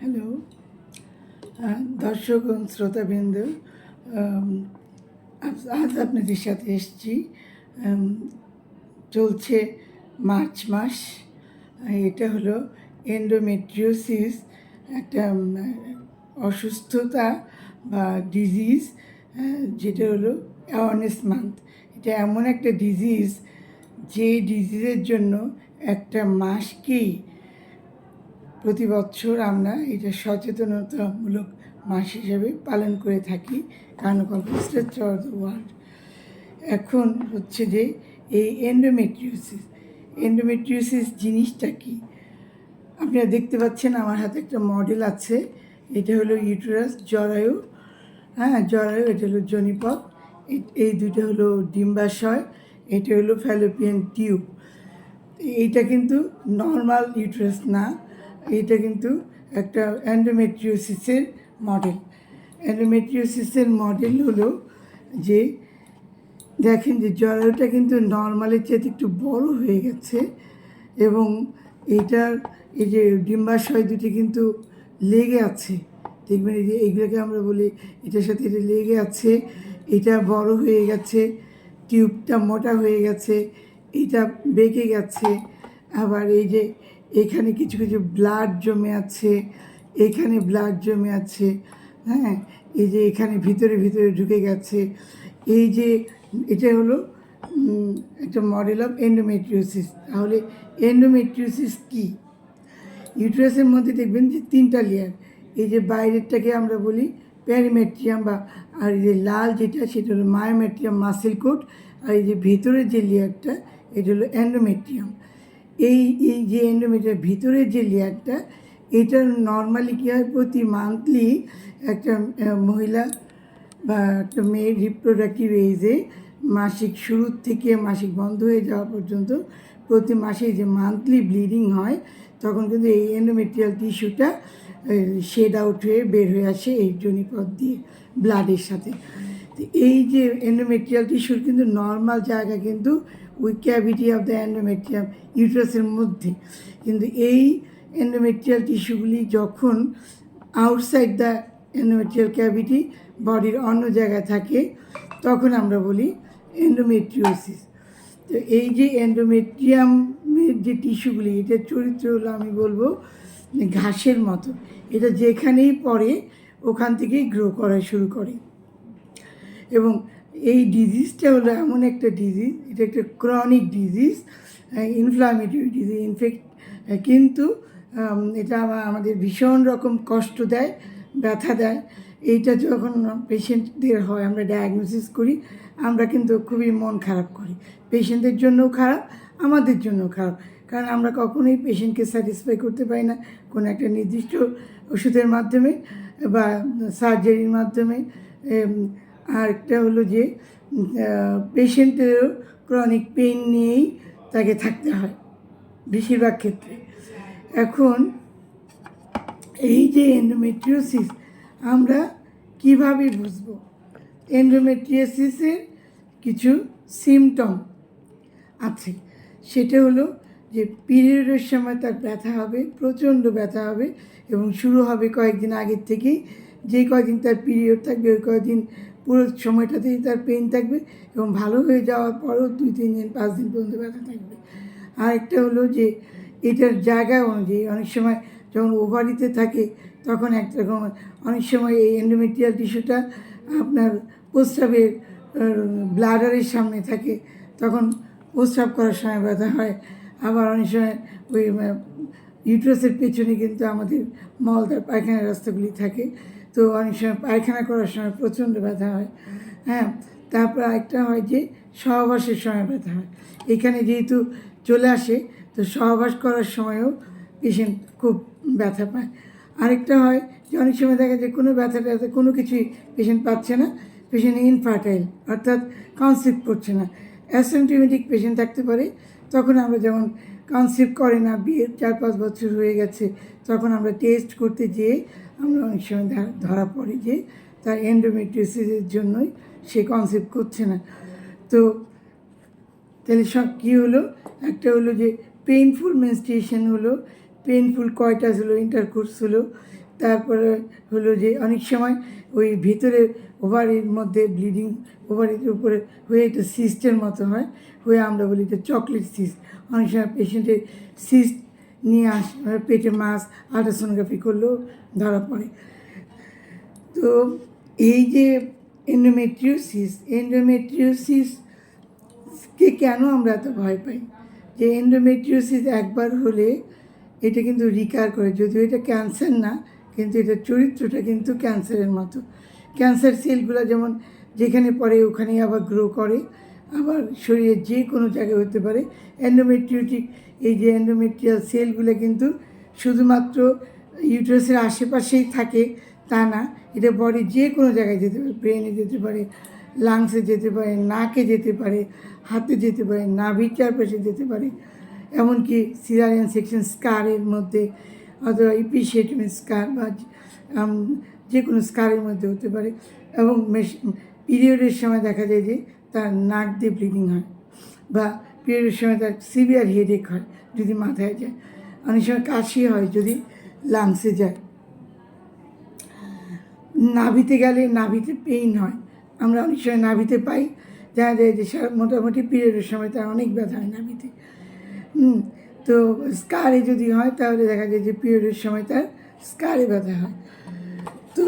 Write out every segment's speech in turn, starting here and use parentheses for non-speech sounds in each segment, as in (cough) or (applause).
Hello দর্শক শ্রোতাবৃন্দ আজ আপনাদের সাথে এসছি চলছে মার্চ মাস, এটা হলো এন্ডোমেট্রিওসিস একটা অসুস্থতা বা ডিজিজ যেটা হলো অ্যাওয়ারনেস মান্থ এটা এমন একটা ডিজিজ যে ডিজিজের জন্য একটা মাসকেই প্রতি বছর আমরা এটা সচেতনতামূলক মাস হিসেবে পালন করে থাকি কার্নকল স্ট্রেচ অফ দ্য ওয়ার্ল্ড এখন হচ্ছে যে এই এন্ডোমেট্রিওসিস এন্ডোমেট্রিওসিস জিনিসটা কি? আপনারা দেখতে পাচ্ছেন আমার হাতে একটা মডেল আছে, এটা হলো ইউটেরাস জরায়ু হ্যাঁ জরায়ু, এটা হলো জনিপথ, এই দুটো হলো ডিম্বাশয়, এটা হলো ফ্যালোপিয়ান টিউব এইটা কিন্তু নর্মাল ইউটেরাস না। এইটা কিন্তু একটা অ্যান্ডোমেট্রিওসিসের মডেল অ্যান্ডোমেট্রিওসিসের মডেল হলো যে, দেখেন যে জরায়ুটা কিন্তু নর্মালের চেয়ে একটু বড় হয়ে গেছে এবং এইটার এই যে ডিম্বাশয় দুটি কিন্তু লেগে আছে। দেখবেন এই যে এইগুলোকে আমরা বলি, এটার সাথে এটা লেগে আছে, এটা বড় হয়ে গেছে, টিউবটা মোটা হয়ে গেছে, এটা বেঁকে গেছে। আবার এই যে এখানে কিছু কিছু ব্লাড জমে আছে, এখানে ব্লাড জমে আছে হ্যাঁ? এই যে এখানে ভিতরে ভিতরে ঢুকে গেছে। এই যে এটা হলো একটা মডেল অফ এন্ডোমেট্রিওসিস তাহলে এন্ডোমেট্রিওসিস কী? ইউটেরাসের মধ্যে দেখবেন যে তিনটা লেয়ার এই যে বাইরেরটাকে আমরা বলি প্যারিমেট্রিয়াম বা, আর এই যে লাল যেটা, সেটা হলো মায়োমেট্রিয়াম মাসেল কোট আর এই যে ভিতরের যে লেয়ারটা এটা হলো অ্যান্ডোমেট্রিয়াম এই এই যে এন্ডোমেট্রিয়াম ভিতরের যে লেয়ারটা এটা নর্মালি কী হয়, প্রতি মান্থলি একটা মহিলা বা একটা মেয়ের রিপ্রোডাক্টিভ এজে মাসিক শুরুর থেকে মাসিক বন্ধ হয়ে যাওয়া পর্যন্ত প্রতি মাসে যে মান্থলি ব্লিডিং হয়, তখন কিন্তু এই এন্ডোমেট্রিয়াল টিস্যুটা শেড আউট হয়ে বের হয়ে আসে এই জনিপথ দিয়ে ব্লাডের সাথে। এই যে এন্ডোমেট্রিয়াল টিস্যুর কিন্তু নর্মাল জায়গা কিন্তু we cavity of the endometrium ইউট্রাসের মধ্যে। কিন্তু এই অ্যান্ডোমেট্রিয়াল টিস্যুগুলি যখন আউটসাইড দ্য অ্যান্ডোমেট্রিয়াল ক্যাভিটি বডির অন্য জায়গায় থাকে, তখন আমরা বলি এন্ডোমেট্রিওসিস তো এই যে অ্যান্ডোমেট্রিয়ামের যে টিস্যুগুলি এটার চরিত্র হলো আমি বলব ঘাসের মতো। এটা যেখানেই পড়ে, ওখান থেকেই গ্রো করা শুরু করে। এবং এই ডিজিজটা হলো এমন একটা ডিজিজ এটা একটা chronic disease inflammatory disease infect কিন্তু এটা আমাদের ভীষণ রকম কষ্ট দেয়, ব্যথা দেয়। এইটা যখন পেশেন্টদের হয়, আমরা ডায়াগনোসিস করি, আমরা কিন্তু খুবই মন খারাপ করি। পেশেন্টদের জন্যও খারাপ, আমাদের জন্যও খারাপ। কারণ আমরা কখনোই পেশেন্টকে স্যাটিসফাই করতে পারি না। কোনো একটা নির্দিষ্ট ওষুধের মাধ্যমে বা সার্জারির মাধ্যমে এম, আর একটা হলো যে পেশেন্টেরও ক্রনিক পেইন নিয়েই তাকে থাকতে হয় বেশিরভাগ ক্ষেত্রে। এখন এই যে এন্ডোমেট্রিওসিস আমরা কীভাবে বুঝব? এন্ডোমেট্রিওসিসের কিছু সিমটম আছে। সেটা হলো যে পিরিয়ডের সময় তার ব্যথা হবে প্রচণ্ড ব্যথা হবে এবং শুরু হবে কয়েকদিন আগের থেকেই। যে কয়দিন তার পিরিয়ড থাকবে ওই কয়দিন পুরো সময়টাতেই তার পেন থাকবে এবং ভালো হয়ে যাওয়ার পরও দুই, তিন দিন, পাঁচ দিন পর্যন্ত ব্যথা থাকবে। আরেকটা হলো যে, এটার জায়গা অনুযায়ী অনেক সময় যখন ওভারিতে থাকে, তখন একরকম অনেক সময় এই এন্ডোমেট্রিয়াল টিস্যুটা আপনার প্রস্রাবের ব্লাডারের সামনে থাকে, তখন প্রস্রাব করার সময় ব্যথা হয়। আবার অনেক সময় ওই ইউট্রাসের পেছনে কিন্তু আমাদের মলদার পায়খানার রাস্তাগুলি থাকে। তো অনেক সময় পায়খানা করার সময় প্রচণ্ড ব্যথা হয়। হ্যাঁ তারপর আরেকটা হয় যে সহবাসের সময় ব্যথা হয়। এখানে যেহেতু চলে আসে, তো সহবাস করার সময়ও পেশেন্ট খুব ব্যথা পায়। আরেকটা হয় যে অনেক সময় দেখা যায় কোনো ব্যথা ট্যাথা কোনো কিছুই পেশেন্ট পাচ্ছে না পেশেন্ট ইনফার্টাইল অর্থাৎ কনসেপ্ট করছে না। অ্যাসিমটোমেটিক পেশেন্ট থাকতে পারে, তখন আমরা যেমন কনসেপ্ট করে না, বিয়ের চার পাঁচ বছর হয়ে গেছে, তখন আমরা টেস্ট করতে যেয়ে আমরা অনেক সময় ধরা পড়ে যে তার এন্ডোমেট্রিওসিসের জন্যই সে কনসেপ্ট করছে না। তো তাহলে সব কী হলো? একটা হলো যে পেইনফুল মেনস্ট্রিয়েশন হলো পেইনফুল কয়টাস হলো ইন্টারকোর্স হলো, তারপরে হলো যে অনেক সময় ওই ভিতরে ওভারের মধ্যে ব্লিডিং ওভারের উপরে হয়ে একটা সিস্টের মতো হয়, হয়ে আমরা বলি এটা চকলেট সিস্ট অনেক সময় পেশেন্টের সিস্ট নিয়ে আস পেটে মাছ, আল্ট্রাসোনোগ্রাফি করলেও ধরা পড়ে। তো এই যে এন্ডোমেট্রিওসিস এন্ডোমেট্রিওসিস কে কেন আমরা এত ভয় পাই? যে এন্ডোমেট্রিওসিস একবার হলে এটা কিন্তু রিকার করে, যদিও এটা ক্যান্সার না, কিন্তু এটা চরিত্রটা কিন্তু ক্যান্সারের মতো। ক্যান্সার সেলগুলো যেমন যেখানে পড়ে ওখানেই আবার গ্রো করে, আবার শরীরের যে কোনো জায়গায় হতে পারে। এন্ডোমেট্রিওটিক এই যে এন্ডোমেট্রিয়াল সেলগুলো কিন্তু শুধুমাত্র ইউটারাসের আশেপাশেই থাকে, তা না, এটা বডি যে কোনো জায়গায় যেতে পারে ব্রেনে যেতে পারে লাংসে যেতে পারে, নাকে যেতে পারে, হাতে যেতে পারে, নাভির চারপাশে যেতে পারে, এমনকি সিজারিয়ান সেকশন স্কারের মধ্যে, অথবা ইপিসিয়েটমি স্কার বা যে কোনো স্কারের মধ্যে হতে পারে, এবং পিরিয়ডের সময় দেখা যায় যে তার নাক দিয়ে ব্লিডিং হয়, বা পিরিয়ডের সময় তার সিভিয়ার হেডেক হয়, যদি মাথায় যায়। অনেক সময় কাশি হয়, যদি লাংসে যায়। নাভিতে গেলে নাভিতে পেইন হয়। আমরা অনেক সময় নাভিতে পাই, দেখা যায় যে মোটামুটি পিরিয়ডের সময় তার অনেক ব্যথা হয় নাভিতে। তো স্কারে যদি হয়, তাহলে দেখা যায় যে পিরিয়ডের সময় তার স্কারে ব্যথা হয়। তো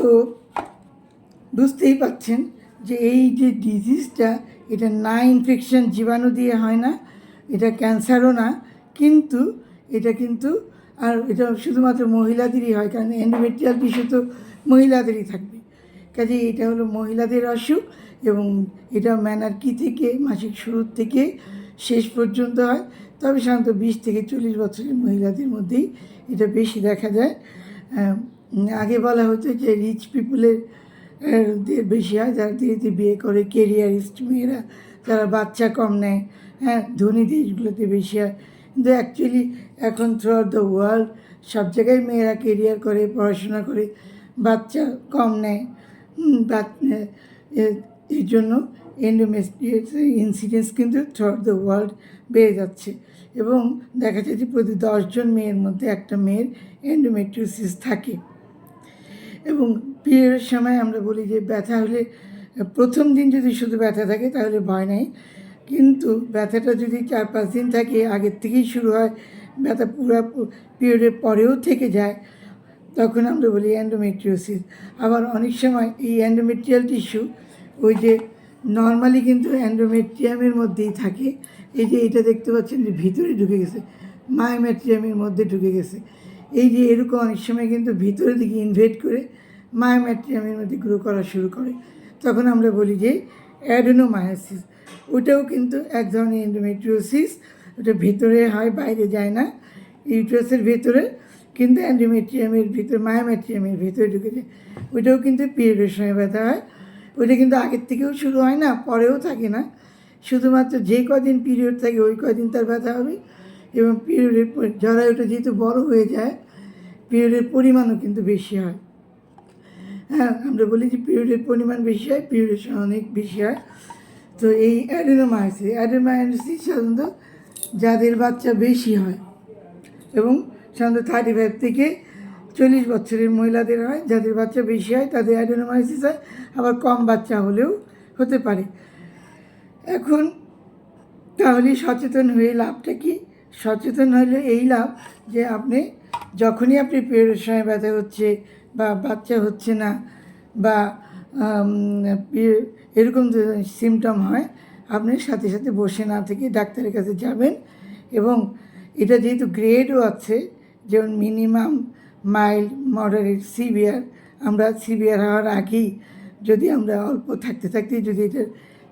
বুঝতেই পাচ্ছেন যে এই যে ডিজিজটা এটা না ইনফেকশন জীবাণু দিয়ে হয় না, এটা ক্যান্সারও না, কিন্তু এটা কিন্তু আর এটা শুধুমাত্র মহিলাদেরই হয়, কারণ এন্ডোমেট্রিয়াল টিস্যু তো মহিলাদেরই থাকবে। কাজে এটা হলো মহিলাদের অসুখ এবং এটা ম্যানার্কি থেকে, মাসিক শুরুর থেকে শেষ পর্যন্ত হয়। তবে সাধারণত বিশ থেকে চল্লিশ বছরের মহিলাদের মধ্যেই এটা বেশি দেখা যায়। আগে বলা হতো যে রিচ পিপুলের বেশি হয় যারা ধীরে ধীরে বিয়ে করে কেরিয়ারিস্ট মেয়েরা যারা বাচ্চা কম নেয় হ্যাঁ ধনী দেশগুলোতে বেশি হয়। কিন্তু অ্যাকচুয়ালি এখন থ্রু আউট দ্য ওয়ার্ল্ড সব জায়গায় মেয়েরা কেরিয়ার করে পড়াশোনা করে বাচ্চা কম নেয়। হুম, বাচ- এ- এ- এই জন্য এন্ডোমেস্টিয়াস ইনসিডেন্স কিন্তু থ্রু আউট দ্য ওয়ার্ল্ড বেড়ে যাচ্ছে। এবং দেখা যায় যে প্রতি দশজন মেয়ের মধ্যে একটা মেয়ের এন্ডোমেট্রিওসিস থাকে। এবং পিরিয়ডের সময় আমরা বলি যে ব্যথা হলে, প্রথম দিন যদি শুধু ব্যথা থাকে তাহলে ভয় নেই। কিন্তু ব্যথাটা যদি চার পাঁচ দিন থাকে, আগের থেকেই শুরু হয়, ব্যথা পুরো পিরিয়ডের পরেও থেকে যায়, তখন আমরা বলি অ্যান্ডোমেট্রিওসিস আবার অনেক সময় এই অ্যান্ডোমেট্রিয়াল টিস্যু ওই যে নর্মালি কিন্তু অ্যান্ডোমেট্রিয়ামের মধ্যেই থাকে। এই যে এটা দেখতে পাচ্ছেন যে ভিতরে ঢুকে গেছে মায়োমেট্রিয়ামের মধ্যে ঢুকে গেছে। এই যে এরকম অনেক সময় কিন্তু ভিতরের দিকে ইনভেট করে মায়োমেট্রিয়ামের মধ্যে গ্রো করা শুরু করে। তখন আমরা বলি যে অ্যাডেনোমায়োসিস ওটাও কিন্তু এক ধরনের এন্ডোমেট্রিওসিস ওটা ভেতরে হয়, বাইরে যায় না। ইউট্রাসের ভেতরে কিন্তু অ্যান্ডোমেট্রিয়ামের ভিতরে, মায়োমেট্রিয়ামের ভিতরে ঢুকে যায়। ওইটাও কিন্তু পিরিয়ডের সময় ব্যথা হয়। ওইটা কিন্তু আগের থেকেও শুরু হয় না, পরেও থাকে না। শুধুমাত্র যে কদিন পিরিয়ড থাকে, ওই কদিন তার ব্যথা হবে। এবং পিরিয়ডের জরায়ুটা যেহেতু বড় হয়ে যায়, পিরিয়ডের পরিমাণও কিন্তু বেশি হয়। হ্যাঁ আমরা বলি যে পিরিয়ডের পরিমাণ বেশি হয়, পিরিয়ডের অনেক বেশি হয়। তো এই অ্যাডেনোমায়োসিস অ্যাডেনোমায়োসিস সাধারণত যাদের বাচ্চা বেশি হয় এবং সাধারণত থার্টি ফাইভ থেকে চল্লিশ বছরের মহিলাদের হয়, যাদের বাচ্চা বেশি হয় তাদের অ্যাডেনোমায়োসিস হয়, আবার কম বাচ্চা হলেও হতে পারে। এখন তাহলে সচেতন হয়ে লাভটা কি? সচেতন হলে এই লাভ যে আপনি যখনই আপনি পিরিয়ডের সময় ব্যথা হচ্ছে বা বাচ্চা হচ্ছে না বা এরকম সিমটম হয়, আপনি সাথে সাথে বসে না থেকে ডাক্তারের কাছে যাবেন এবং এটা যেহেতু গ্রেডও আছে, যেমন মিনিমাম মাইল্ড মডারেট সিভিয়ার আমরা সিভিয়ার হওয়ার আগেই যদি আমরা অল্প থাকতে থাকতে যদি এটার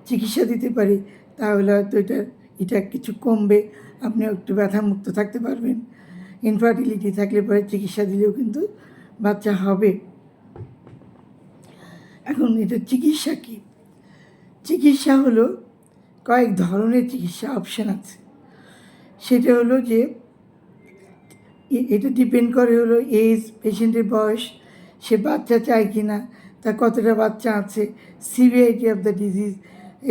চিকিৎসা দিতে পারি, তাহলে হয়তো এটা এটা কিছু কমবে। আপনি একটু ব্যথামুক্ত থাকতে পারবেন। ইনফার্টিলিটি থাকলে পরে চিকিৎসা দিলেও কিন্তু বাচ্চা হবে। এখন এটা চিকিৎসা কী? চিকিৎসা হলো কয়েক ধরনের চিকিৎসা অপশান আছে। সেটা হলো যে এটা ডিপেন্ড করে হলো এজ পেশেন্টের বয়স, সে বাচ্চা চায় কি না তার কতটা বাচ্চা আছে সিভিয়ারিটি অফ দ্য ডিজিজ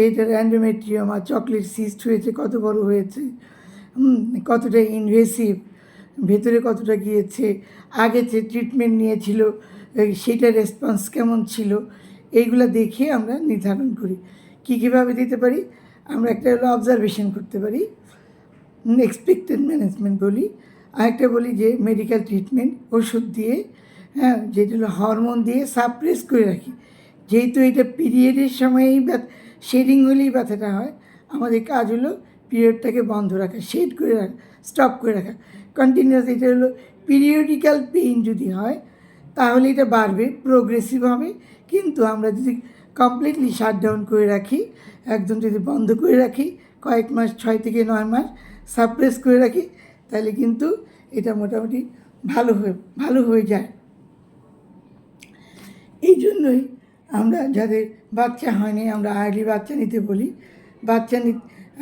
এইটার অ্যান্ডোমেট্রিয়মা চকলেট সিস্ট হয়েছে, কত বড় হয়েছে কতটা ইনভেসিভ ভেতরে কতটা গিয়েছে, আগে যে ট্রিটমেন্ট নিয়েছিল সেটার রেসপন্স কেমন ছিল, এইগুলো দেখে আমরা নির্ধারণ করি। কী কীভাবে দিতে পারি? আমরা একটা হলো অবজারভেশন করতে পারি এক্সপেক্টেড ম্যানেজমেন্ট বলি, আরেকটা বলি যে মেডিকেল ট্রিটমেন্ট ওষুধ দিয়ে হ্যাঁ যেটা হলো হরমোন দিয়ে সাপ্রেস করে রাখি। যেহেতু এটা পিরিয়ডের সময়েই ব্যথা শেডিং হলেই ব্যথাটা হয়, আমাদের কাজ হলো পিরিয়ডটাকে বন্ধ রাখা শেড করে রাখা স্টপ করে রাখা। কন্টিনিউয়াস এটা হলো পিরিয়ডিক্যাল পেইন যদি হয়, তাহলে এটা বাড়বে প্রোগ্রেসিভ হবে কিন্তু আমরা যদি কমপ্লিটলি শাটডাউন করে রাখি, একদম যদি বন্ধ করে রাখি, কয়েক মাস, ছয় থেকে নয় মাস সাপ্রেস করে রাখি, তাহলে কিন্তু এটা মোটামুটি ভালো হয়ে ভালো হয়ে যায়। এই জন্যই আমরা যাদের বাচ্চা হয়নি, আমরা আর্লি বাচ্চা নিতে বলি। বাচ্চা নি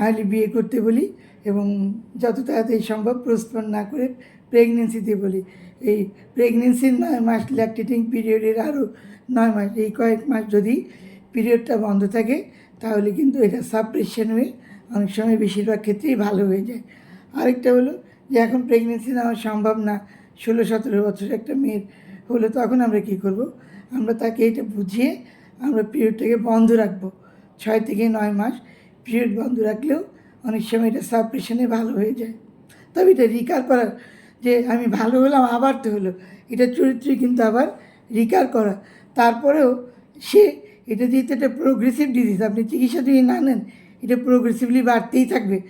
আর্লি বিয়ে করতে বলি এবং যত তাড়াতাড়ি সম্ভব প্রস্পন না করে প্রেগনেন্সিতে বলি। এই প্রেগনেন্সির নয় মাস ল্যাকটেটিং পিরিয়ডের আরও নয় মাস, এই কয়েক মাস যদি পিরিয়ডটা বন্ধ থাকে, তাহলে কিন্তু এটা সাপ্রেশন হয়ে অনেক সময় বেশিরভাগ ক্ষেত্রেই ভালো হয়ে যায়। আরেকটা হলো যে এখন প্রেগনেন্সি নেওয়া সম্ভব না, ষোলো সতেরো বছর একটা মেয়ের হলো, তখন আমরা কী করব? আমরা তাকে এটা বুঝিয়ে আমরা পিরিয়ডটাকে বন্ধ রাখব, ছয় থেকে নয় মাস। পিরিয়ড বন্ধ রাখলেও অনেক সময় এটা সাপ্রেশনে ভালো হয়ে যায়। তবে এটা রিকার করার যে আমি ভালো হলাম, আবার তো হলো। এটা চরিত্রে কিন্তু আবার রিকার করা। তারপরেও সে এটা যেহেতু একটা প্রোগ্রেসিভ ডিজিজ আপনি চিকিৎসা যদি না নেন, এটা প্রোগ্রেসিভলি বাড়তেই থাকবে।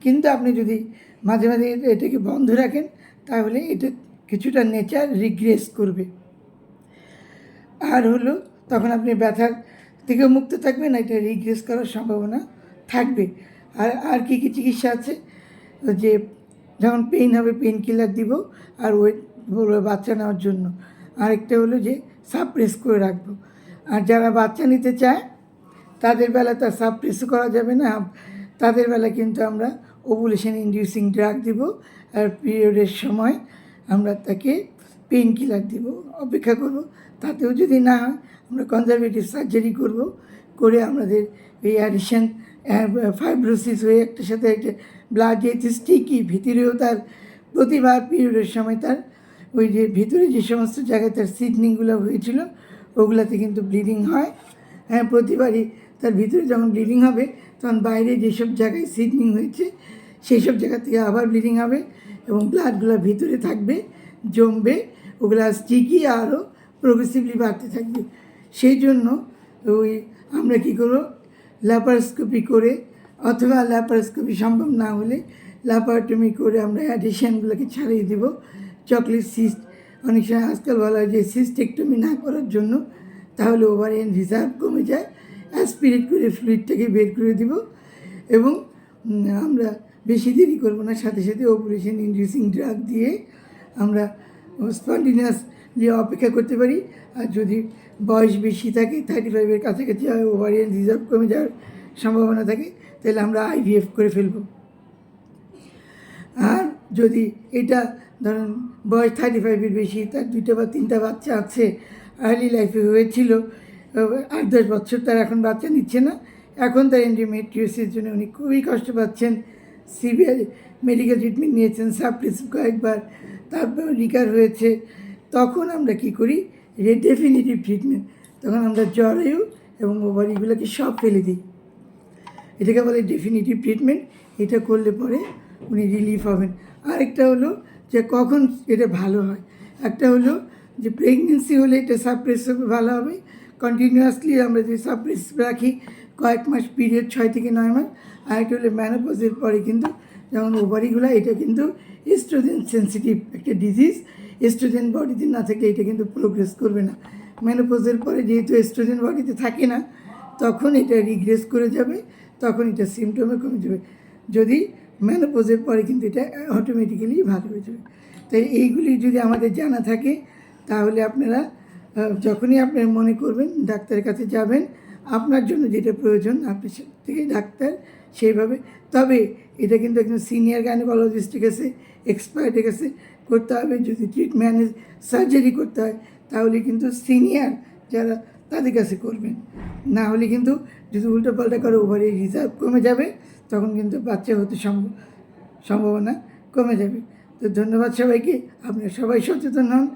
কিন্তু আপনি যদি মাঝে মাঝে এটাকে বন্ধ রাখেন, তাহলে এটা কিছুটা নেচার রিগ্রেস করবে। আর হলো, তখন আপনি ব্যথার থেকে মুক্ত থাকবেন, এটা রিগ্রেস করার সম্ভাবনা থাকবে। আর আর কী কী চিকিৎসা আছে? যে যখন পেইন হবে পেইন কিলার দিব আর ওয়েট বাচ্চা নেওয়ার জন্য। আরেকটা হলো যে সাপ্রেস করে রাখব। আর যারা বাচ্চা নিতে চায়, তাদের বেলা তার সাপ্রেসও করা যাবে না। তাদের বেলা কিন্তু আমরা ওভুলেশন ইন্ডিউসিং ড্রাগ দিব। আর পিরিয়ডের সময় আমরা তাকে পেইন কিলার দিব। অপেক্ষা করব। তাতেও যদি না হয়, আমরা কনজারভেটিভ সার্জারি করব। করে আমাদের এই অ্যাডিশন ফাইব্রোসিস হয়ে একটার সাথে একটা ব্লাড যেহেতু স্টিকি ভিতরেও তার প্রতিবার পিরিয়ডের সময় তার ওই যে ভিতরে যে সমস্ত জায়গায় তার সিডনিংগুলো হয়েছিল, ওগুলাতে কিন্তু ব্লিডিং হয়। হ্যাঁ প্রতিবারই তার ভিতরে যখন ব্লিডিং হবে, তখন বাইরে যেসব জায়গায় সিডনিং হয়েছে, সেই সব জায়গা থেকে আবার ব্লিডিং হবে এবং ব্লাডগুলো ভিতরে থাকবে, জমবে, ওগুলো স্টিকি আরও প্রোগ্রেসিভলি বাড়তে থাকবে। সেই জন্য ওই আমরা কী করব ল্যাপারোস্কোপি করে, অথবা ল্যাপারোস্কোপি সম্ভব না হলে ল্যাপারটমি করে আমরা অ্যাডিশনগুলোকে ছাড়িয়ে দেবো। চকলেট সিস্ট অনেক সময় আজকাল বলা হয় যে সিস্টেকটমি না করার জন্য, তাহলে ওভারিয়ান রিজার্ভ কমে যায়। অ্যাসপিরেট করে ফ্লুইডটাকে বের করে দিব এবং আমরা বেশি দেরি করব না, সাথে সাথে অপারেশন ইন্ডিউসিং ড্রাগ দিয়ে আমরা স্পন্ডিনাসলি অপেক্ষা করতে পারি। আর যদি বয়স বেশি থাকে থার্টি ফাইভের কাছাকাছি হয় ওভারিয়ান রিজার্ভ কমে যাওয়ার সম্ভাবনা থাকে, তাহলে আমরা আইভিএফ করে ফেলব। আর যদি এটা ধরুন বয়স থার্টি ফাইভের বেশি, তার দুইটা বা তিনটা বাচ্চা আছে আর্লি লাইফে হয়েছিল, আট দশ বছর তার এখন বাচ্চা নিচ্ছে না, এখন তার এন্ডিমেট্রিওসির জন্য উনি খুবই কষ্ট পাচ্ছেন সিভিয়ার মেডিকেল ট্রিটমেন্ট নিয়েছেন সাপ্রেস কয়েকবার, তারপর রিকার হয়েছে, তখন আমরা কি করি ডেফিনিটিভ ট্রিটমেন্ট তখন আমরা জরায়ু এবং ওভারিগুলোকে সব ফেলে দিই। এটাকে বলে ডেফিনেটিভ ট্রিটমেন্ট এটা করলে পরে উনি রিলিফ হবেন। আরেকটা হলো যে কখন এটা ভালো হয়। একটা হলো যে প্রেগনেন্সি হলে এটা সাপ্রেস ভালো হবে। কন্টিনিউয়াসলি আমরা যদি সাপ্রেস রাখি, কয়েক মাস পিরিয়ড ছয় থেকে নয় মাস। আরেকটা হলো ম্যানোপজের পরে কিন্তু যেমন ওভারিগুলো এটা কিন্তু এস্ট্রোজেন সেন্সিটিভ একটা ডিজিজ এস্ট্রোজেন বডিতে না থাকলে এটা কিন্তু প্রোগ্রেস করবে না। ম্যানোপজের পরে যেহেতু এস্ট্রোজেন বডিতে থাকে না, তখন এটা রিগ্রেস করে যাবে, তখন এটা সিমটমে কমে যাবে। যদি ম্যানোপোজের পরে কিন্তু এটা অটোমেটিক্যালি ভালো হয়ে যাবে। তাই এইগুলি যদি আমাদের জানা থাকে, তাহলে আপনারা যখনই আপনার মনে করবেন ডাক্তারের কাছে যাবেন, আপনার জন্য যেটা প্রয়োজন, আপনি থেকে ডাক্তার সেইভাবে, তবে এটা কিন্তু একজন সিনিয়র গাইনোকোলজিস্টের কাছে এক্সপার্টের কাছে করতে হবে, যদি ট্রিটমেন্ট সার্জারি করতে হয়, তাহলে কিন্তু সিনিয়র যারা তাদের কাছে করবেন। না হলে কিন্তু যদি উল্টোপাল্টা করে ওভারে রিজার্ভ কমে যাবে, তখন কিন্তু বাচ্চা হতে সম্ভ- সম্ভাবনা কমে যাবে। তো ধন্যবাদ সবাইকে, আপনারা সবাই সচেতন হন।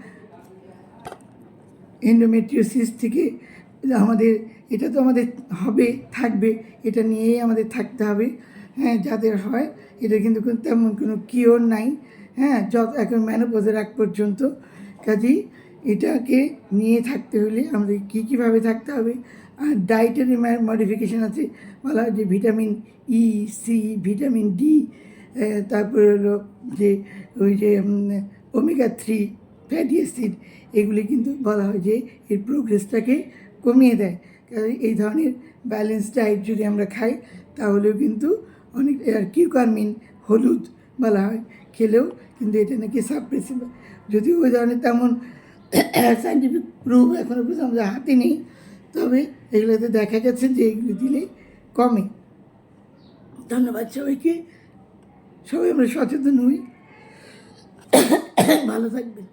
এন্ডোমেট্রিওসিস থেকে আমাদের, এটা তো আমাদের হবে, থাকবে, এটা নিয়েই আমাদের থাকতে হবে। হ্যাঁ যাদের হয়, এটা কিন্তু তেমন কোনো কিওর নাই। হ্যাঁ যত এখন ম্যানোপোজের আগ পর্যন্ত, কাজেই এটাকে নিয়ে থাকতে হলে আমাদের কী কীভাবে থাকতে হবে? আর ডায়েটারি মডিফিকেশান আছে, বলা হয় যে vitamin E C vitamin D তারপরে হলো যে ওই যে ওমেগা থ্রি ফ্যাটি অ্যাসিড এগুলি কিন্তু বলা হয় যে এর প্রোগ্রেসটাকে কমিয়ে দেয়। এই ধরনের ব্যালেন্স ডায়েট যদি আমরা খাই, তাহলেও কিন্তু অনেক, আর কিউকারমিন হলুদ বলা হয় খেলেও কিন্তু এটা নাকি সাপ্রেসিভ যদি ওই ধরনের তেমন সাইন্টিফিক প্রুফ এখনও পর্যন্ত আমাদের হাতে নেই, তবে এগুলোতে দেখা গেছে যে এগুলো দিলে কমে। ধন্যবাদ সবাইকে। সবাই আমরা সচেতন হই। (coughs) ভালো থাকবেন।